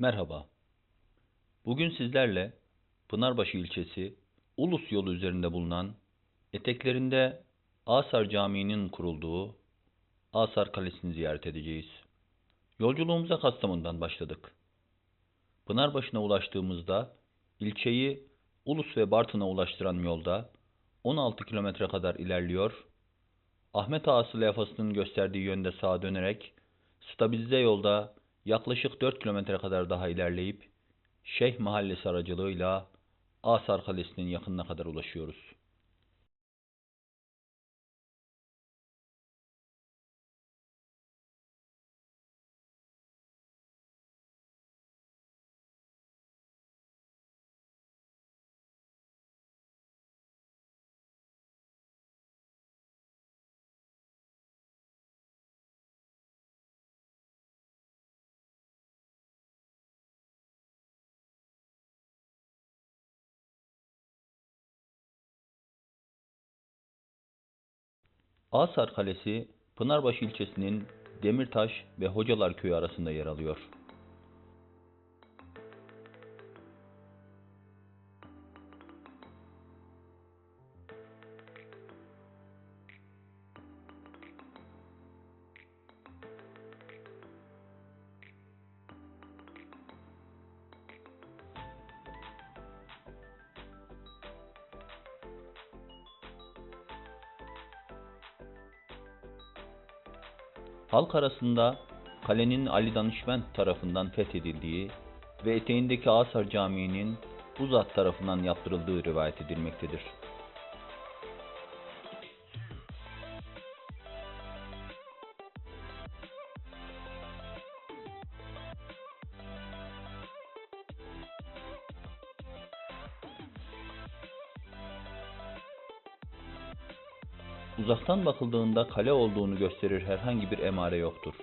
Merhaba. Bugün sizlerle Pınarbaşı ilçesi Ulus yolu üzerinde bulunan eteklerinde Asar Camii'nin kurulduğu Asar Kalesi'ni ziyaret edeceğiz. Yolculuğumuza Kastamonu'dan başladık. Pınarbaşı'na ulaştığımızda ilçeyi Ulus ve Bartın'a ulaştıran yolda 16 kilometre kadar ilerliyor. Ahmet Ağası levhasının gösterdiği yönde sağa dönerek stabilize yolda yaklaşık 4 kilometre kadar daha ilerleyip Şeyh Mahallesi aracılığıyla Asar Kalesi'nin yakınına kadar ulaşıyoruz. Asar Kalesi, Pınarbaşı ilçesinin Demirtaş ve Hocalar köyü arasında yer alıyor. Halk arasında kalenin Ali Danışment tarafından fethedildiği ve eteğindeki Asar Camii'nin bu zat tarafından yaptırıldığı rivayet edilmektedir. Uzaktan bakıldığında kale olduğunu gösterir herhangi bir emare yoktur.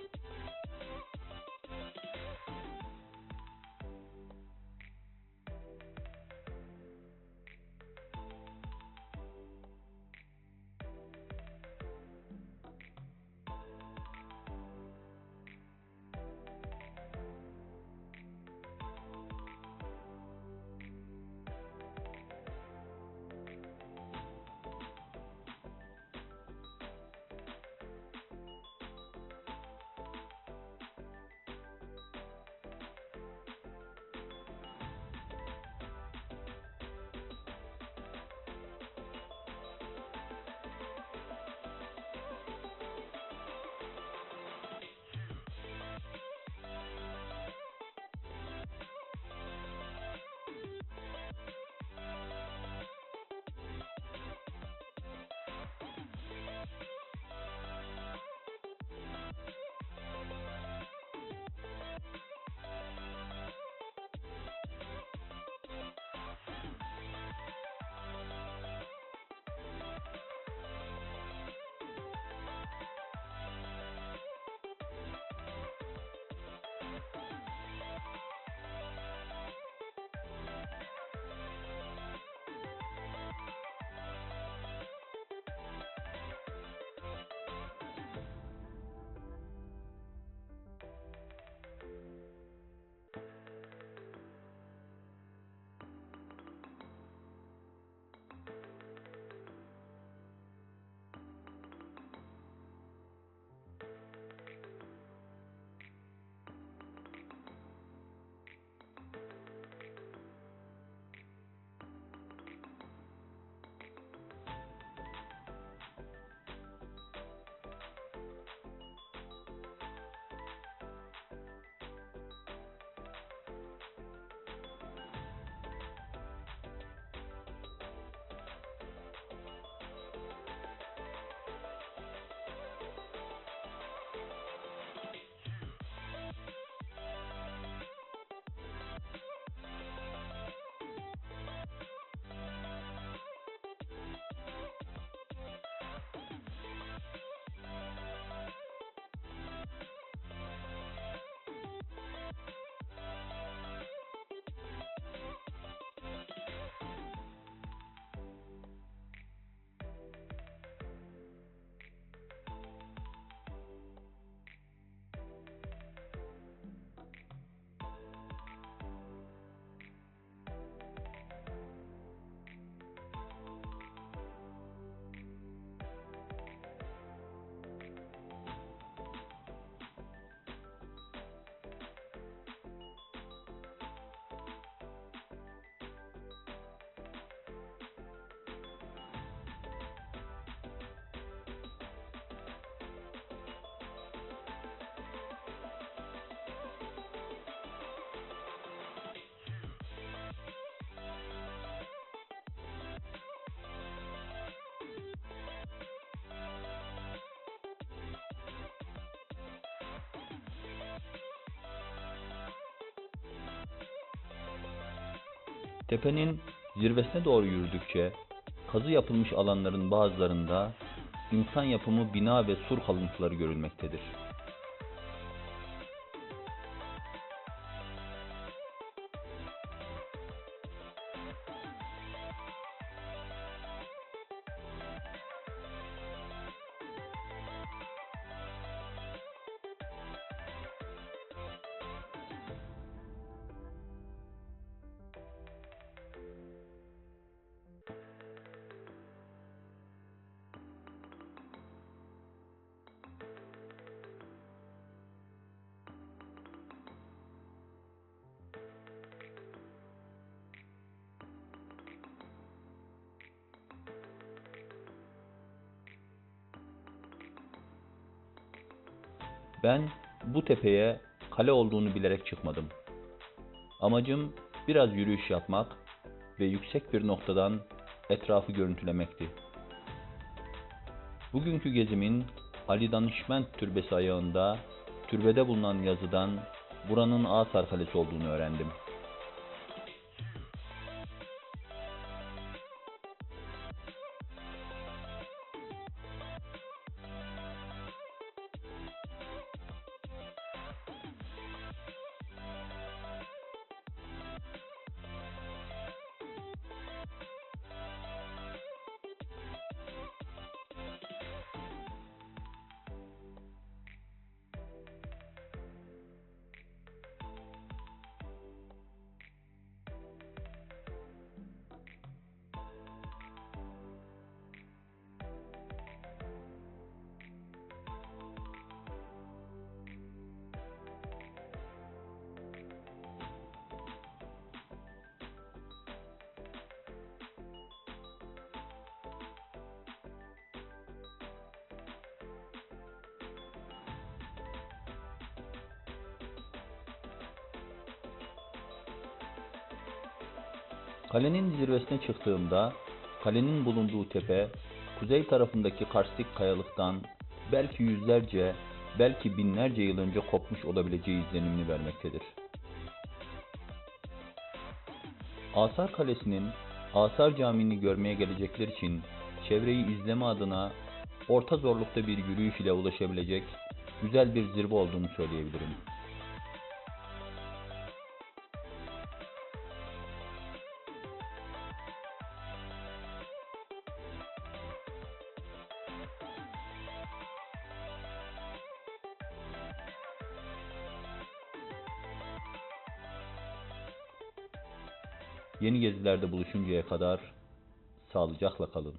Tepenin zirvesine doğru yürüdükçe kazı yapılmış alanların bazılarında insan yapımı bina ve sur kalıntıları görülmektedir. Ben bu tepeye kale olduğunu bilerek çıkmadım. Amacım biraz yürüyüş yapmak ve yüksek bir noktadan etrafı görüntülemekti. Bugünkü gezimin Ali Danışment Türbesi ayağında türbede bulunan yazıdan buranın Asar Kalesi olduğunu öğrendim. Kalenin zirvesine çıktığımda kalenin bulunduğu tepe kuzey tarafındaki karstik kayalıktan belki yüzlerce, belki binlerce yıl önce kopmuş olabileceği izlenimini vermektedir. Asar Kalesi'nin Asar Camii'ni görmeye gelecekler için çevreyi izleme adına orta zorlukta bir yürüyüş ile ulaşabilecek güzel bir zirve olduğunu söyleyebilirim. Yeni gezilerde buluşuncaya kadar sağlıcakla kalın.